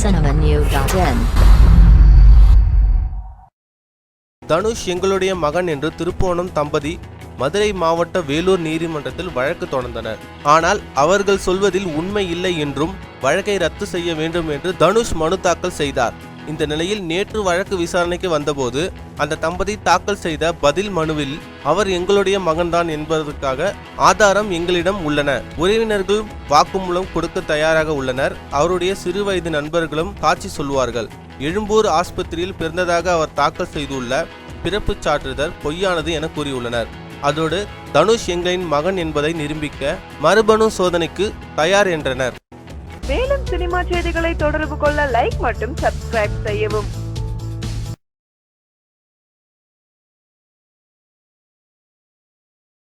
cinemanew.in Dhanush எங்களுடைய மகன் என்று திருப்போணம் தம்பதி மதுரை மாவட்ட வேலூர் நீதிமன்றத்தில் வழக்கு தொடர்ந்தனர். ஆனால் அவர்கள் சொல்வதில் உண்மை இல்லை என்றும் வழக்கை ரத்து செய்ய வேண்டும் என்று தனுஷ் மனு தாக்கல் செய்தார். இந்த நிலையில் நேற்று வழக்கு விசாரணைக்கு வந்தபோது அந்த தம்பதி தாக்கல் செய்த பதில் மனுவில் அவர் எங்களுடைய மகன்தான் என்பதற்காக ஆதாரம் எங்களிடம் உள்ளன. உறவினர்கள் வாக்குமூலம் கொடுக்க தயாராக உள்ளனர். அவருடைய சிறுவயது நண்பர்களும் காட்சி சொல்வார்கள். எழும்பூர் ஆஸ்பத்திரியில் பிறந்ததாக அவர் தாக்கல் செய்துள்ள பிறப்புச் சான்றிதழ் பொய்யானது என கூறியுள்ளனர். அதோடு தனுஷ் எங்களின் மகன் என்பதை நிரூபிக்க மறுபணு சோதனைக்கு தயார் என்றனர். மேலும் சினிமா செய்திகளை தொடர்பு கொள்ள லைக் மற்றும் சப்ஸ்கிரைப் செய்யவும்.